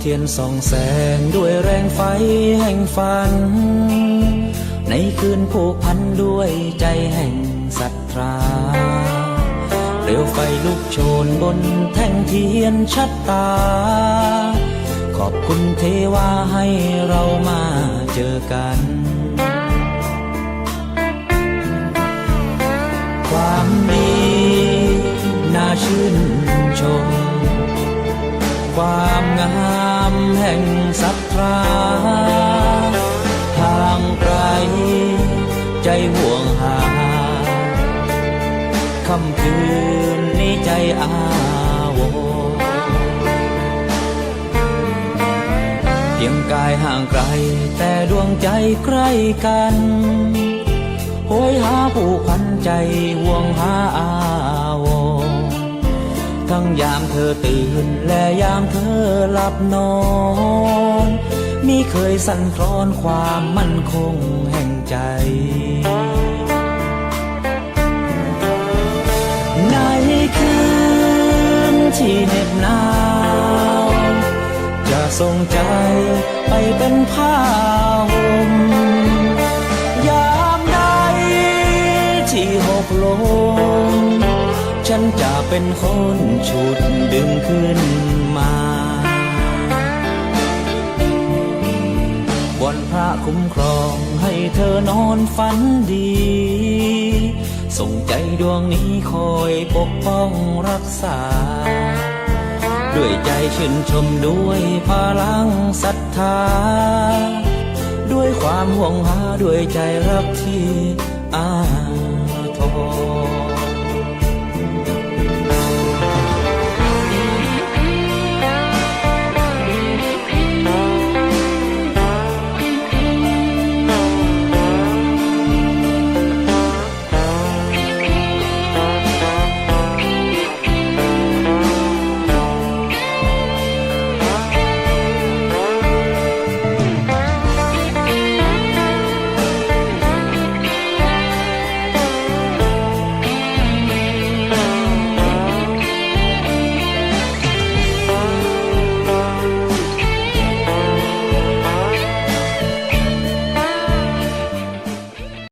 เทียนส่องแสงด้วยแรงไฟแห่งฝัน ในคืนผูกพันด้วยใจแห่งศรัทธาเปลวไฟลุกโชนบนแท่งเทียนชัดตา ขอบคุณเทวาให้เรามาเจอกัน ความดีน่าชื่นชม ความงามแห่งศรัทธาทางไกลใจห่วงหาค่ำคืนนี้ใจอาวเพียงกายห่างไกลแต่ดวงใจใกล้กัน โหยหาผู้พันใจห่วงหาอา ทั้งยามเธอตื่น และยามเธอหลับนอนมีเคยสั่นคลอนความมั่นคงแห่งใจ ในคืนที่เหน็บหนาว จะส่งใจไปเป็นผ้า ฉันจะเป็นคนฉุดดึงขึ้นมาวันพระคุ้มครองให้เธอนอนฝันดี ส่งใจดวงนี้คอยปกป้องรักษา ด้วยใจชื่นชมด้วยพลังศรัทธา ด้วยความห่วงหาด้วยใจรักที่